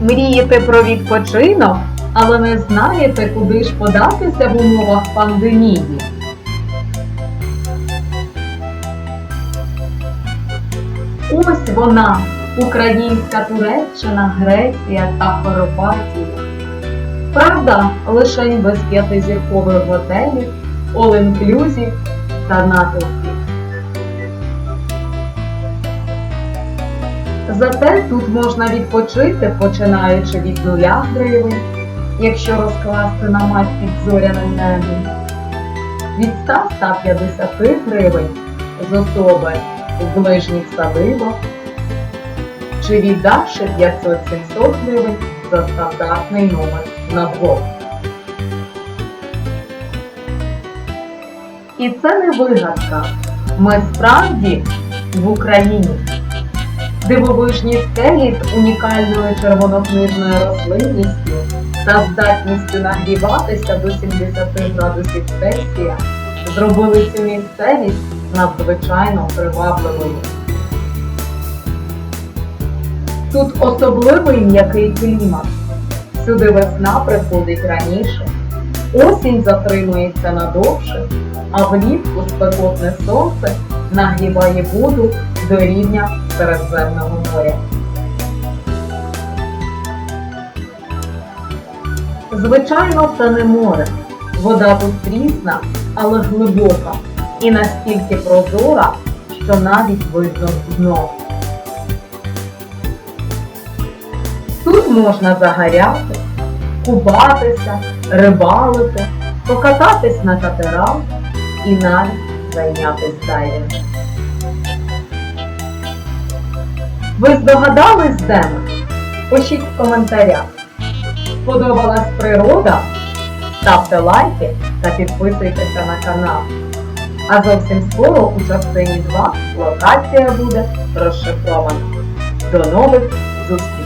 Мрієте про відпочинок, але не знаєте, куди ж податися в умовах пандемії. Ось вона, українська Туреччина, Греція та Хорватія. Правда, лише без п'ятизіркових готелів, all-inclusive та натовпів. Зате тут можна відпочити, починаючи від нуля гривень, якщо розкласти на мать під зоряним небом, від 100-150 гривень з особи в ближніх садибах, чи віддавши 500-700 гривень за стандартний номер на двох. І це не вигадка. Ми справді в Україні. Дивовижні скелі з унікальною червонокнижною рослинністю та здатністю нагріватися до 70 градусів Цельсія зробили цю місцевість надзвичайно привабливою. Тут особливий м'який клімат. Сюди весна приходить раніше, осінь затримується надовше, а влітку спекотне сонце нагріває воду до рівня Середземного моря. Звичайно, це не море. Вода тут прісна, але глибока і настільки прозора, що навіть видно дно. Тут можна загоряти, купатися, рибалити, покататись на катерах і навіть зайнятися дайвінгом. Ви здогадались, де ми? Пишіть в коментарях. Сподобалась природа? Ставте лайки та підписуйтеся на канал. А зовсім скоро у частині 2 локація буде розшифрована. До нових зустрічей!